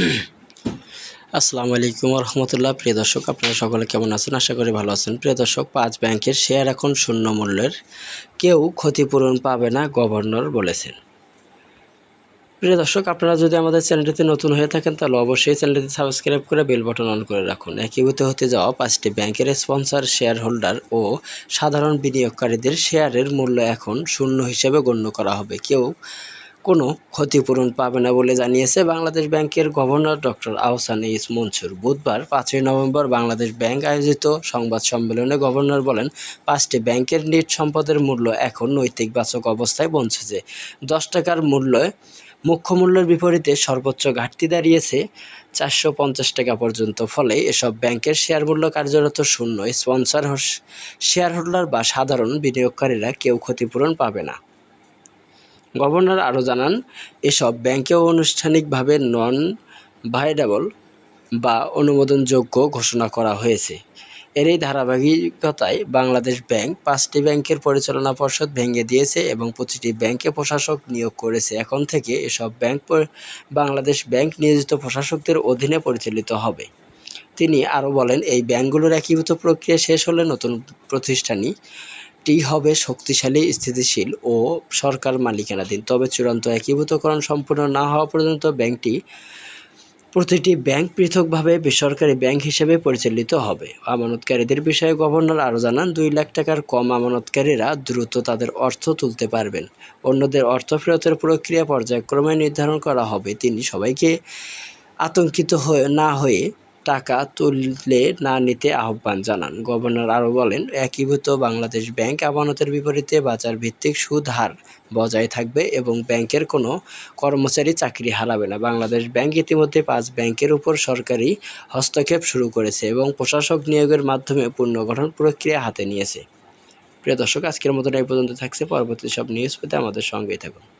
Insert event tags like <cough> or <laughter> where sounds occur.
<clears throat> আসসালামু আলাইকুম রহমতুল্লাহ প্রিয় দর্শক, আপনারা সকলে কেমন আছেন? আশা করি ভালো আছেন। প্রিয় দর্শক, পাঁচ ব্যাংকের শেয়ার এখন শূন্য মূল্যের। কেউ ক্ষতিপূরণ পাবে না, গভর্নর বলেছেন। প্রিয় দর্শক, আপনারা যদি আমাদের চ্যানেলটিতে নতুন হয়ে থাকেন, তাহলে অবশ্যই চ্যানেলটিতে সাবস্ক্রাইব করে বেল বাটন অন করে রাখুন। একীভূত হতে যাওয়া পাঁচটি ব্যাংকের স্পন্সর শেয়ার হোল্ডার ও সাধারণ বিনিয়োগকারীদের শেয়ারের মূল্য এখন শূন্য হিসেবে গণ্য করা হবে। কেউ কোনো ক্ষতিপূরণ পাবে না বলে জানিয়েছে বাংলাদেশ ব্যাংকের গভর্নর ডক্টর আহসান ইস মনসুর। বুধবার পাঁচই নভেম্বর বাংলাদেশ ব্যাংক আয়োজিত সংবাদ সম্মেলনে গভর্নর বলেন, পাঁচটি ব্যাংকের নিট সম্পদের মূল্য এখন নৈতিক বাচক অবস্থায় পৌঁছেছে দশ টাকার মূল্যে মুখ্য মূল্যের বিপরীতে সর্বোচ্চ ঘাটতি দাঁড়িয়েছে চারশো পঞ্চাশ টাকা পর্যন্ত। ফলে এসব ব্যাংকের শেয়ার মূল্য কার্যরত শূন্য। স্পন্সর শেয়ার হোল্ডার বা সাধারণ বিনিয়োগকারীরা কেউ ক্ষতিপূরণ পাবে না। গভর্নর আরও জানান, এসব ব্যাংকেও আনুষ্ঠানিকভাবে নন ভাইডেবল বা অনুমোদনযোগ্য ঘোষণা করা হয়েছে। এর এই ধারাবাহিকতায় বাংলাদেশ ব্যাংক পাঁচটি ব্যাংকের পরিচালনা পর্ষদ ভেঙে দিয়েছে এবং প্রতিটি ব্যাংকে প্রশাসক নিয়োগ করেছে। এখন থেকে এসব ব্যাংক বাংলাদেশ ব্যাংক নিয়োজিত প্রশাসকদের অধীনে পরিচালিত হবে। তিনি আরও বলেন, এই ব্যাংকগুলোর একীভূত প্রক্রিয়া শেষ হলে নতুন প্রতিষ্ঠানই টি হবে শক্তিশালী, স্থিতিশীল ও সরকার মালিকানাধীন। তবে চূড়ান্ত একীভূতকরণ সম্পূর্ণ না হওয়া পর্যন্ত ব্যাংকটি প্রতিটি ব্যাংক পৃথকভাবে বেসরকারি ব্যাংক হিসেবে পরিচালিত হবে। আমানতকারীদের বিষয়ে গভর্নর আরও জানান, দুই লাখ টাকার কম আমানতকারীরা দ্রুত তাদের অর্থ তুলতে পারবেন। অন্যদের অর্থ ফেরতের প্রক্রিয়া পর্যায়ক্রমে নির্ধারণ করা হবে। তিনি সবাইকে আতঙ্কিত হয়ে, না হয়ে টাকা তুললে না নিতে আহ্বান জানান। গভর্নর আরও বলেন, একীভূত বাংলাদেশ ব্যাংক আমানতের বিপরীতে বাজার ভিত্তিক সুদ হার বজায় থাকবে এবং ব্যাংকের কোনো কর্মচারী চাকরি হারাবে না। বাংলাদেশ ব্যাংক ইতিমধ্যে পাঁচ ব্যাংকের উপর সরকারি হস্তক্ষেপ শুরু করেছে এবং প্রশাসক নিয়োগের মাধ্যমে পুনর্গঠন প্রক্রিয়া হাতে নিয়েছে। প্রিয় দর্শক, আজকের মতন এই পর্যন্ত থাকছে। পরবর্তী সব নিউজ পেতে আমাদের সঙ্গেই থাকুন।